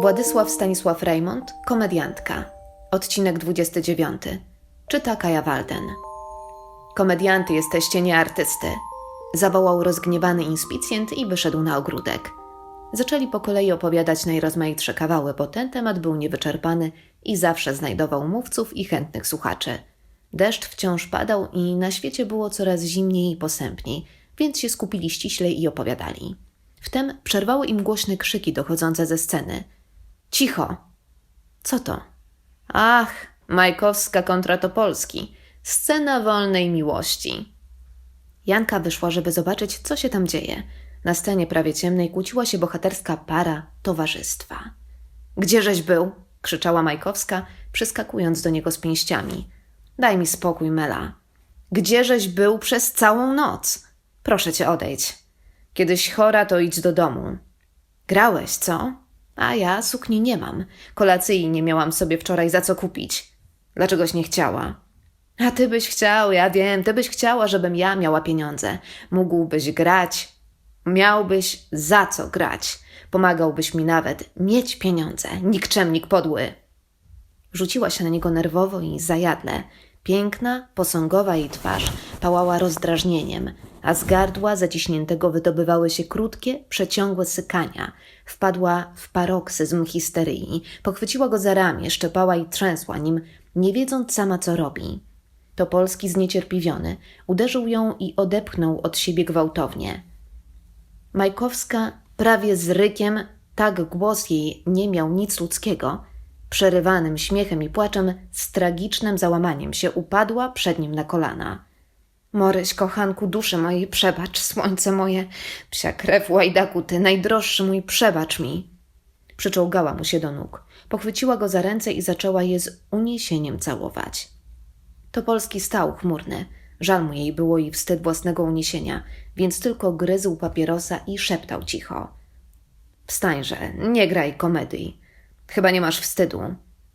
Władysław Stanisław Raymond, komediantka. Odcinek 29. Czyta Kaja Walden. Komedianty jesteście, nie artysty. Zawołał rozgniewany inspicjent i wyszedł na ogródek. Zaczęli po kolei opowiadać najrozmaitsze kawały, bo ten temat był niewyczerpany i zawsze znajdował mówców i chętnych słuchaczy. Deszcz wciąż padał i na świecie było coraz zimniej i posępniej, więc się skupili ściślej i opowiadali. Wtem przerwały im głośne krzyki dochodzące ze sceny. Cicho! Co to? Ach, Majkowska kontra Topolski. Scena wolnej miłości. Janka wyszła, żeby zobaczyć, co się tam dzieje. Na scenie prawie ciemnej kłóciła się bohaterska para towarzystwa. Gdzieżeś był? krzyczała Majkowska, przyskakując do niego z pięściami. Daj mi spokój, Mela. Gdzieżeś był przez całą noc? Proszę cię, odejdź. Kiedyś chora, to idź do domu. Grałeś, co? A ja sukni nie mam. Kolacji nie miałam sobie wczoraj za co kupić. Dlaczegoś nie chciała? A ty byś chciał, ja wiem, ty byś chciała, żebym ja miała pieniądze. Mógłbyś grać, miałbyś za co grać. Pomagałbyś mi nawet mieć pieniądze, nikczemnik podły. Rzuciła się na niego nerwowo i zajadle. Piękna, posągowa jej twarz pałała rozdrażnieniem, a z gardła zaciśniętego wydobywały się krótkie, przeciągłe sykania. Wpadła w paroksyzm histerii, pochwyciła go za ramię, szczepała i trzęsła nim, nie wiedząc sama co robi. Topolski zniecierpliwiony uderzył ją i odepchnął od siebie gwałtownie. Majkowska prawie z rykiem, tak głos jej nie miał nic ludzkiego, przerywanym śmiechem i płaczem, z tragicznym załamaniem się upadła przed nim na kolana. Moryś, kochanku duszy mojej, przebacz, słońce moje, psia krew, łajdaku ty, najdroższy mój, przebacz mi. Przyczołgała mu się do nóg, pochwyciła go za ręce i zaczęła je z uniesieniem całować. Topolski stał chmurny, żal mu jej było i wstyd własnego uniesienia, więc tylko gryzł papierosa i szeptał cicho. Wstańże, nie graj komedii. Chyba nie masz wstydu.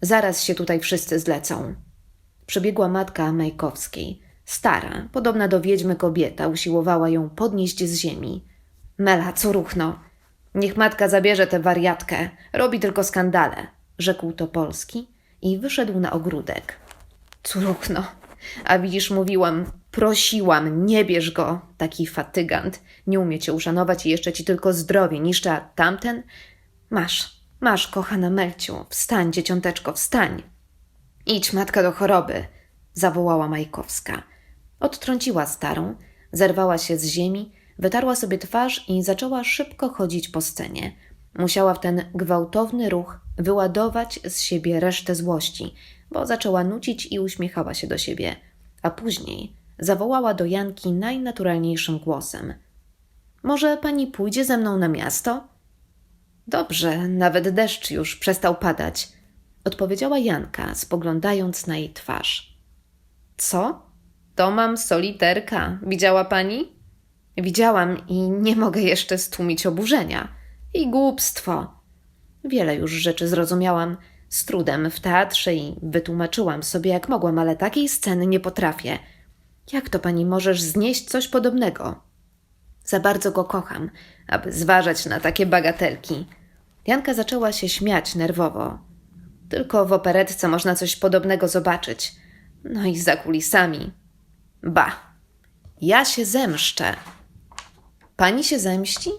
Zaraz się tutaj wszyscy zlecą. Przebiegła matka Majkowskiej. Stara, podobna do wiedźmy kobieta, usiłowała ją podnieść z ziemi. Mela, co ruchno? Niech matka zabierze tę wariatkę. Robi tylko skandale, rzekł Topolski i wyszedł na ogródek. Curuchno, a widzisz, mówiłam, prosiłam, nie bierz go, taki fatygant. Nie umie cię uszanować i jeszcze ci tylko zdrowie niszczy, a tamten? Masz, masz, kochana Melciu, wstań, dzieciąteczko, wstań. Idź, matka, do choroby, zawołała Majkowska. Odtrąciła starą, zerwała się z ziemi, wytarła sobie twarz i zaczęła szybko chodzić po scenie. Musiała w ten gwałtowny ruch wyładować z siebie resztę złości, bo zaczęła nucić i uśmiechała się do siebie, a później zawołała do Janki najnaturalniejszym głosem: Może pani pójdzie ze mną na miasto? Dobrze, nawet deszcz już przestał padać, odpowiedziała Janka, spoglądając na jej twarz. Co? To mam soliterka. Widziała pani? Widziałam i nie mogę jeszcze stłumić oburzenia. I głupstwo. Wiele już rzeczy zrozumiałam z trudem w teatrze i wytłumaczyłam sobie, jak mogłam, ale takiej sceny nie potrafię. Jak to pani możesz znieść coś podobnego? Za bardzo go kocham, aby zważać na takie bagatelki. Janka zaczęła się śmiać nerwowo. Tylko w operetce można coś podobnego zobaczyć. No i za kulisami. Ba, ja się zemszczę. Pani się zemści?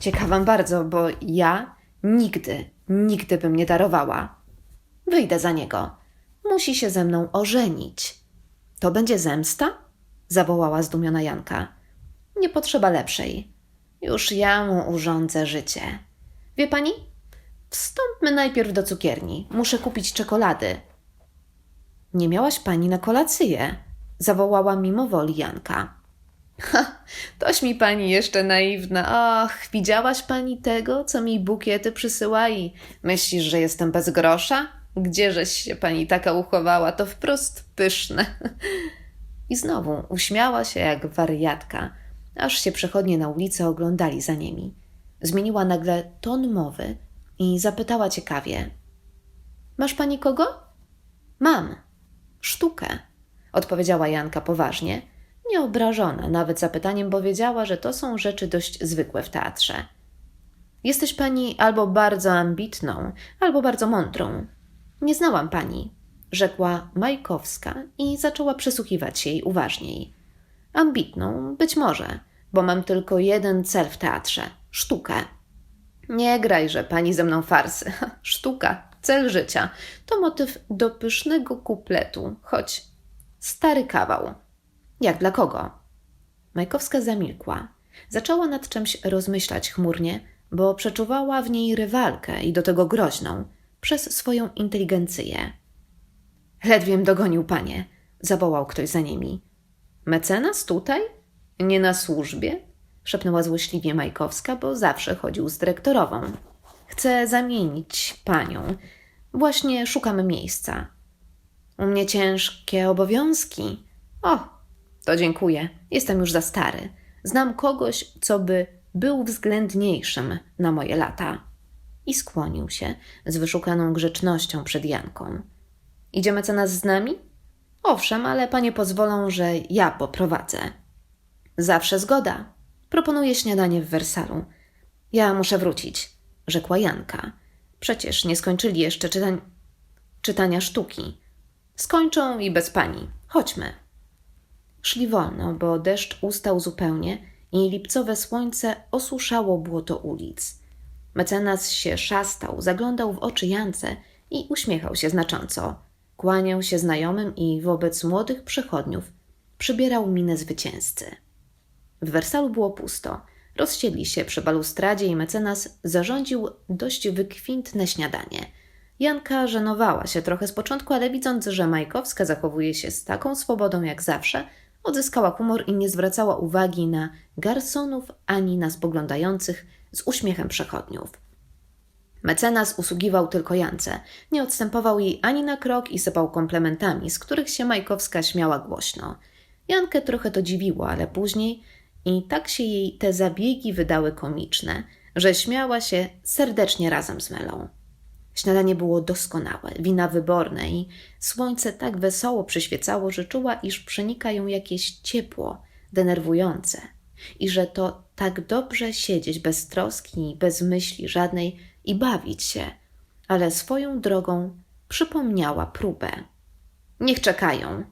Ciekawam bardzo, bo ja nigdy, nigdy bym nie darowała. Wyjdę za niego. Musi się ze mną ożenić. To będzie zemsta? zawołała zdumiona Janka. Nie potrzeba lepszej. Już ja mu urządzę życie. Wie pani? Wstąpmy najpierw do cukierni. Muszę kupić czekolady. Nie miałaś pani na kolację, zawołała mimowoli Janka. Ha, toś mi pani jeszcze naiwna. Ach, widziałaś pani tego, co mi bukiety przysyła i myślisz, że jestem bez grosza? Gdzieżeś się pani taka uchowała, to wprost pyszne. I znowu uśmiała się jak wariatka, aż się przechodnie na ulicy oglądali za nimi. Zmieniła nagle ton mowy i zapytała ciekawie: Masz pani kogo? Mam. Sztukę, odpowiedziała Janka poważnie, nieobrażona nawet zapytaniem, bo wiedziała, że to są rzeczy dość zwykłe w teatrze. Jesteś pani albo bardzo ambitną, albo bardzo mądrą. Nie znałam pani, rzekła Majkowska i zaczęła przysłuchiwać jej uważniej. Ambitną, być może, bo mam tylko jeden cel w teatrze sztukę. Nie grajże pani ze mną farsy. Sztuka, cel życia to motyw do pysznego kupletu, choć stary kawał. Jak dla kogo? Majkowska zamilkła. Zaczęła nad czymś rozmyślać chmurnie, bo przeczuwała w niej rywalkę i do tego groźną przez swoją inteligencję. Ledwiem dogonił panie, zawołał ktoś za nimi. Mecenas tutaj? Nie na służbie? szepnęła złośliwie Majkowska, bo zawsze chodził z dyrektorową. Chcę zamienić panią. Właśnie szukamy miejsca. U mnie ciężkie obowiązki. O, to dziękuję. Jestem już za stary. Znam kogoś, co by był względniejszym na moje lata. I skłonił się z wyszukaną grzecznością przed Janką. Idzie mecenas z nami? Owszem, ale panie pozwolą, że ja poprowadzę. Zawsze zgoda. Proponuję śniadanie w Wersalu. Ja muszę wrócić, rzekła Janka. Przecież nie skończyli jeszcze czytań... czytania sztuki. Skończą i bez pani. Chodźmy. Szli wolno, bo deszcz ustał zupełnie i lipcowe słońce osuszało błoto ulic. Mecenas się szastał, zaglądał w oczy Jance i uśmiechał się znacząco. Kłaniał się znajomym i wobec młodych przechodniów przybierał minę zwycięzcy. W Wersalu było pusto. Rozsiedli się przy balustradzie i mecenas zarządził dość wykwintne śniadanie. Janka żenowała się trochę z początku, ale widząc, że Majkowska zachowuje się z taką swobodą jak zawsze, odzyskała humor i nie zwracała uwagi na garsonów ani na spoglądających z uśmiechem przechodniów. Mecenas usługiwał tylko Jance, nie odstępował jej ani na krok i sypał komplementami, z których się Majkowska śmiała głośno. Jankę trochę to dziwiło, ale później i tak się jej te zabiegi wydały komiczne, że śmiała się serdecznie razem z Melą. Śniadanie było doskonałe, wina wyborne i słońce tak wesoło przyświecało, że czuła, iż przenika ją jakieś ciepło, denerwujące i że to tak dobrze siedzieć bez troski i bez myśli żadnej i bawić się, ale swoją drogą przypomniała próbę. Niech czekają.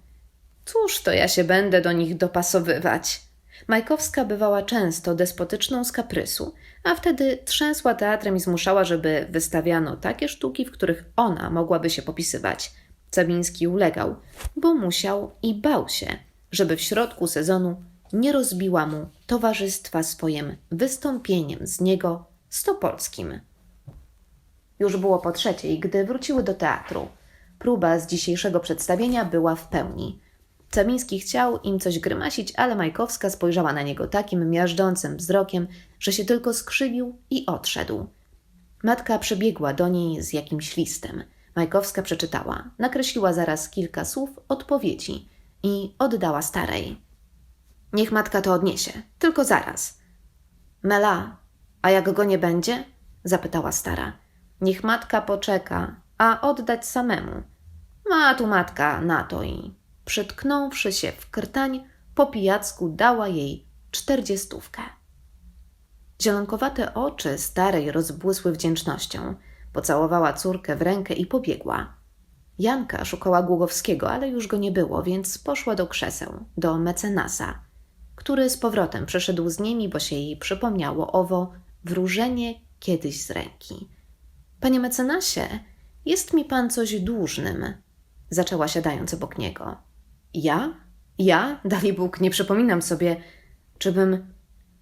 Cóż to ja się będę do nich dopasowywać? Majkowska bywała często despotyczną z kaprysu, a wtedy trzęsła teatrem i zmuszała, żeby wystawiano takie sztuki, w których ona mogłaby się popisywać. Cawiński ulegał, bo musiał i bał się, żeby w środku sezonu nie rozbiła mu towarzystwa swoim wystąpieniem z niego stopolskim. Już było po trzeciej, gdy wróciły do teatru. Próba z dzisiejszego przedstawienia była w pełni. Cemiński chciał im coś grymasić, ale Majkowska spojrzała na niego takim miażdżącym wzrokiem, że się tylko skrzywił i odszedł. Matka przybiegła do niej z jakimś listem. Majkowska przeczytała, nakreśliła zaraz kilka słów odpowiedzi i oddała starej. Niech matka to odniesie, tylko zaraz. Mela, a jak go nie będzie? zapytała stara. Niech matka poczeka, a oddać samemu. Ma tu matka na to i przytknąwszy się w krtań, po pijacku dała jej czterdziestówkę. Zielonkowate oczy starej rozbłysły wdzięcznością. Pocałowała córkę w rękę i pobiegła. Janka szukała Głogowskiego, ale już go nie było, więc poszła do krzeseł, do mecenasa, który z powrotem przeszedł z nimi, bo się jej przypomniało owo wróżenie kiedyś z ręki. Panie mecenasie, jest mi pan coś dłużnym, zaczęła siadając obok niego. Ja? Ja? Dali Bóg, nie przypominam sobie, czy bym.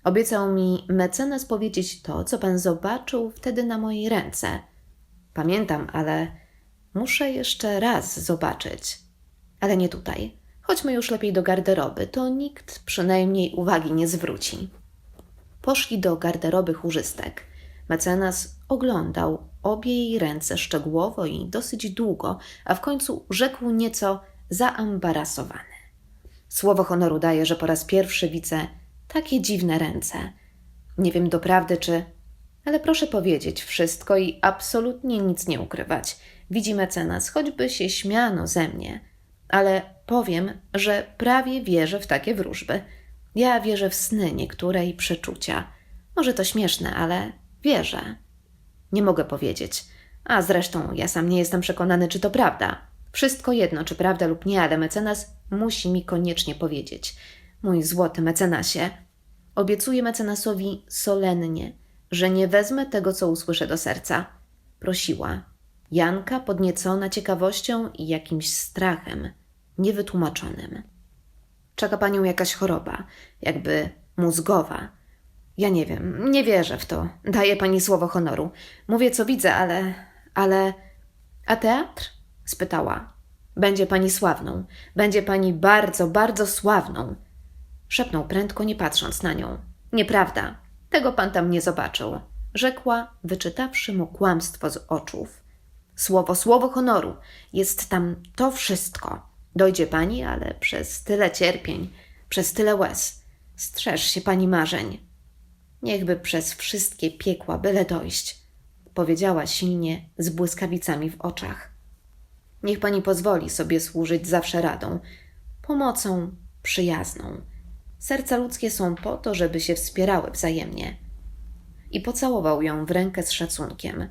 Obiecał mi mecenas powiedzieć to, co pan zobaczył wtedy na mojej ręce. Pamiętam, ale muszę jeszcze raz zobaczyć. Ale nie tutaj. Chodźmy już lepiej do garderoby, to nikt przynajmniej uwagi nie zwróci. Poszli do garderoby chórzystek. Mecenas oglądał obie jej ręce szczegółowo i dosyć długo, a w końcu rzekł nieco zaambarasowany. Słowo honoru daje, że po raz pierwszy widzę takie dziwne ręce. Nie wiem doprawdy, czy. Ale proszę powiedzieć wszystko i absolutnie nic nie ukrywać. Widzi mecenas, choćby się śmiano ze mnie. Ale powiem, że prawie wierzę w takie wróżby. Ja wierzę w sny niektóre i przeczucia. Może to śmieszne, ale Wierzę. Nie mogę powiedzieć. A zresztą ja sam nie jestem przekonany, czy to prawda. Wszystko jedno, czy prawda lub nie, ale mecenas musi mi koniecznie powiedzieć. Mój złoty mecenasie. Obiecuję mecenasowi solennie, że nie wezmę tego, co usłyszę do serca. Prosiła. Janka podniecona ciekawością i jakimś strachem, niewytłumaczonym. Czeka panią jakaś choroba, jakby mózgowa. Ja nie wiem, nie wierzę w to. Daję pani słowo honoru. Mówię, co widzę, ale. ale. A teatr? spytała. Będzie pani sławną. Będzie pani bardzo, bardzo sławną. Szepnął prędko, nie patrząc na nią. Nieprawda. Tego pan tam nie zobaczył. Rzekła, wyczytawszy mu kłamstwo z oczów. Słowo, słowo honoru. Jest tam to wszystko. Dojdzie pani, ale przez tyle cierpień, przez tyle łez. Strzeż się pani marzeń. Niechby przez wszystkie piekła byle dojść, powiedziała silnie z błyskawicami w oczach. Niech pani pozwoli sobie służyć zawsze radą, pomocą przyjazną. Serca ludzkie są po to, żeby się wspierały wzajemnie. I pocałował ją w rękę z szacunkiem.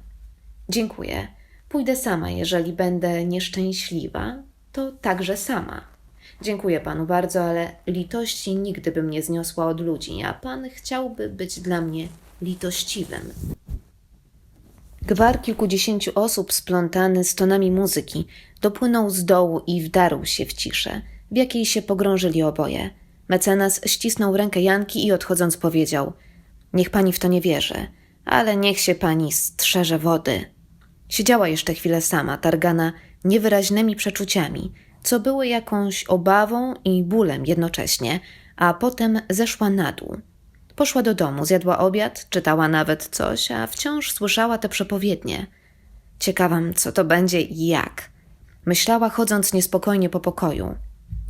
Dziękuję. Pójdę sama, jeżeli będę nieszczęśliwa, to także sama. Dziękuję panu bardzo, ale litości nigdy bym nie zniosła od ludzi, a pan chciałby być dla mnie litościwym. Gwar kilkudziesięciu osób splątany z tonami muzyki dopłynął z dołu i wdarł się w ciszę, w jakiej się pogrążyli oboje. Mecenas ścisnął rękę Janki i odchodząc powiedział: Niech pani w to nie wierzy, ale niech się pani strzeże wody. Siedziała jeszcze chwilę sama, targana niewyraźnymi przeczuciami, co były jakąś obawą i bólem jednocześnie, a potem zeszła na dół. Poszła do domu, zjadła obiad, czytała nawet coś, a wciąż słyszała te przepowiednie. Ciekawam, co to będzie i jak. Myślała, chodząc niespokojnie po pokoju.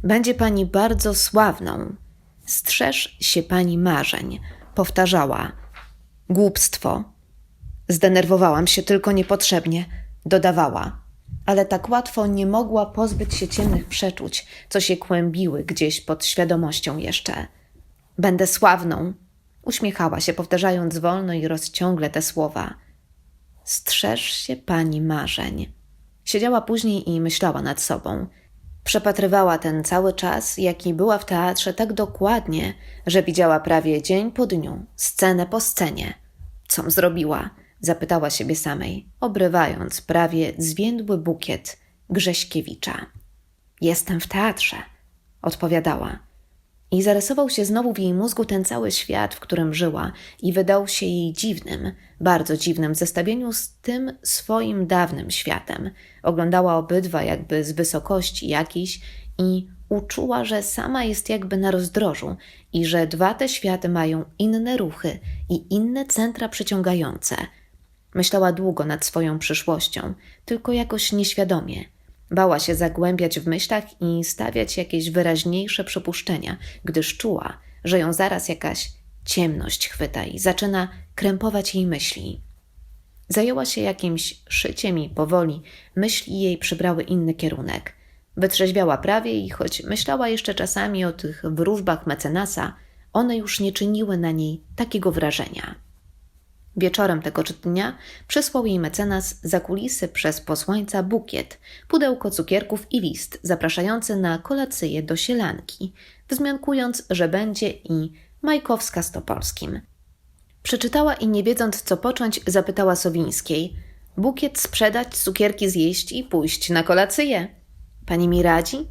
Będzie pani bardzo sławną. Strzeż się pani marzeń, powtarzała. Głupstwo. Zdenerwowałam się tylko niepotrzebnie, dodawała ale tak łatwo nie mogła pozbyć się ciemnych przeczuć, co się kłębiły gdzieś pod świadomością jeszcze. Będę sławną, uśmiechała się, powtarzając wolno i rozciągle te słowa. Strzeż się pani marzeń. Siedziała później i myślała nad sobą. Przepatrywała ten cały czas, jaki była w teatrze, tak dokładnie, że widziała prawie dzień po dniu, scenę po scenie. Com zrobiła? Zapytała siebie samej, obrywając prawie zwiędły bukiet Grześkiewicza. Jestem w teatrze, odpowiadała. I zarysował się znowu w jej mózgu ten cały świat, w którym żyła, i wydał się jej dziwnym, bardzo dziwnym zestawieniu z tym swoim dawnym światem. Oglądała obydwa jakby z wysokości jakiejś i uczuła, że sama jest jakby na rozdrożu i że dwa te światy mają inne ruchy i inne centra przyciągające – Myślała długo nad swoją przyszłością, tylko jakoś nieświadomie. Bała się zagłębiać w myślach i stawiać jakieś wyraźniejsze przypuszczenia, gdyż czuła, że ją zaraz jakaś ciemność chwyta i zaczyna krępować jej myśli. Zajęła się jakimś szyciem i powoli myśli jej przybrały inny kierunek. Wytrzeźwiała prawie i choć myślała jeszcze czasami o tych wróżbach mecenasa, one już nie czyniły na niej takiego wrażenia. Wieczorem tego dnia przysłał jej mecenas za kulisy przez posłańca bukiet, pudełko cukierków i list zapraszający na kolacyję do sielanki, wzmiankując, że będzie i Majkowska z Topolskim. Przeczytała i nie wiedząc co począć, zapytała Sowińskiej: Bukiet sprzedać, cukierki zjeść i pójść na kolacyję. Pani mi radzi?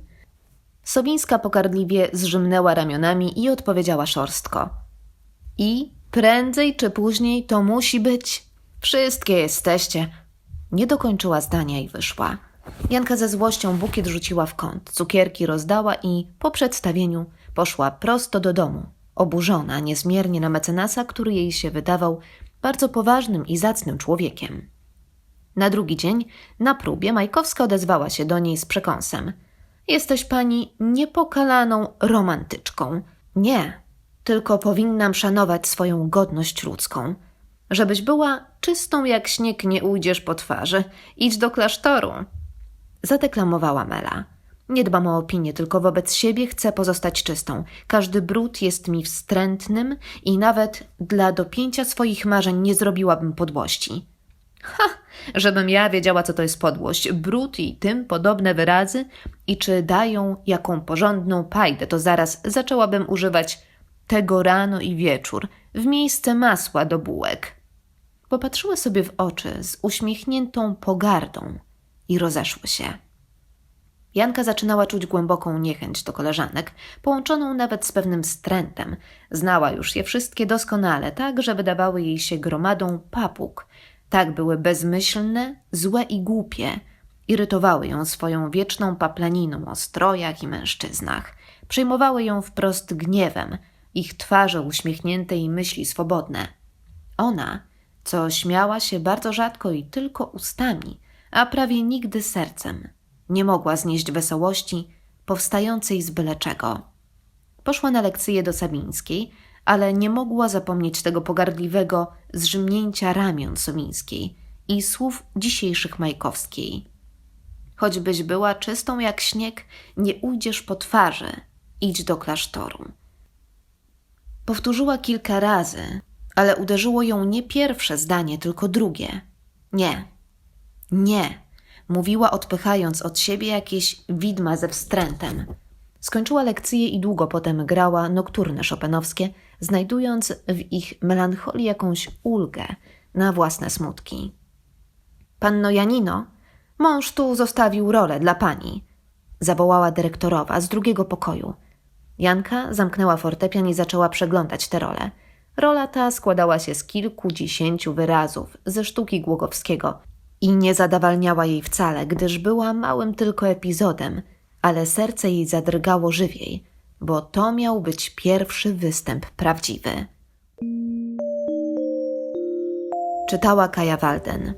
Sowińska pokardliwie zrzymnęła ramionami i odpowiedziała szorstko: I Prędzej czy później to musi być. Wszystkie jesteście. Nie dokończyła zdania i wyszła. Janka ze złością bukiet rzuciła w kąt, cukierki rozdała i po przedstawieniu poszła prosto do domu, oburzona niezmiernie na mecenasa, który jej się wydawał bardzo poważnym i zacnym człowiekiem. Na drugi dzień, na próbie, Majkowska odezwała się do niej z przekąsem. Jesteś pani niepokalaną romantyczką. Nie, tylko powinnam szanować swoją godność ludzką. Żebyś była czystą jak śnieg, nie ujdziesz po twarzy. Idź do klasztoru. Zadeklamowała Mela. Nie dbam o opinię, tylko wobec siebie chcę pozostać czystą. Każdy brud jest mi wstrętnym i nawet dla dopięcia swoich marzeń nie zrobiłabym podłości. Ha! Żebym ja wiedziała, co to jest podłość, brud i tym podobne wyrazy i czy dają jaką porządną pajdę, to zaraz zaczęłabym używać tego rano i wieczór w miejsce masła do bułek. Popatrzyły sobie w oczy z uśmiechniętą pogardą i rozeszły się. Janka zaczynała czuć głęboką niechęć do koleżanek, połączoną nawet z pewnym wstrętem. Znała już je wszystkie doskonale, tak że wydawały jej się gromadą papug. Tak były bezmyślne, złe i głupie. Irytowały ją swoją wieczną paplaniną o strojach i mężczyznach. Przejmowały ją wprost gniewem, ich twarze uśmiechnięte i myśli swobodne. Ona, co śmiała się bardzo rzadko i tylko ustami, a prawie nigdy sercem, nie mogła znieść wesołości powstającej z byle czego. Poszła na lekcję do Sabińskiej, ale nie mogła zapomnieć tego pogardliwego zrzymnięcia ramion Sowińskiej i słów dzisiejszych Majkowskiej. Choćbyś była czystą jak śnieg, nie ujdziesz po twarzy, idź do klasztoru. Powtórzyła kilka razy, ale uderzyło ją nie pierwsze zdanie, tylko drugie. Nie, nie, mówiła odpychając od siebie jakieś widma ze wstrętem. Skończyła lekcję i długo potem grała nokturne szopenowskie, znajdując w ich melancholii jakąś ulgę na własne smutki. Panno Janino, mąż tu zostawił rolę dla pani, zawołała dyrektorowa z drugiego pokoju. Janka zamknęła fortepian i zaczęła przeglądać tę rolę. Rola ta składała się z kilkudziesięciu wyrazów ze sztuki Głogowskiego i nie zadawalniała jej wcale, gdyż była małym tylko epizodem, ale serce jej zadrgało żywiej, bo to miał być pierwszy występ prawdziwy. Czytała Kaja Walden.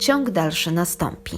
Ciąg dalszy nastąpi.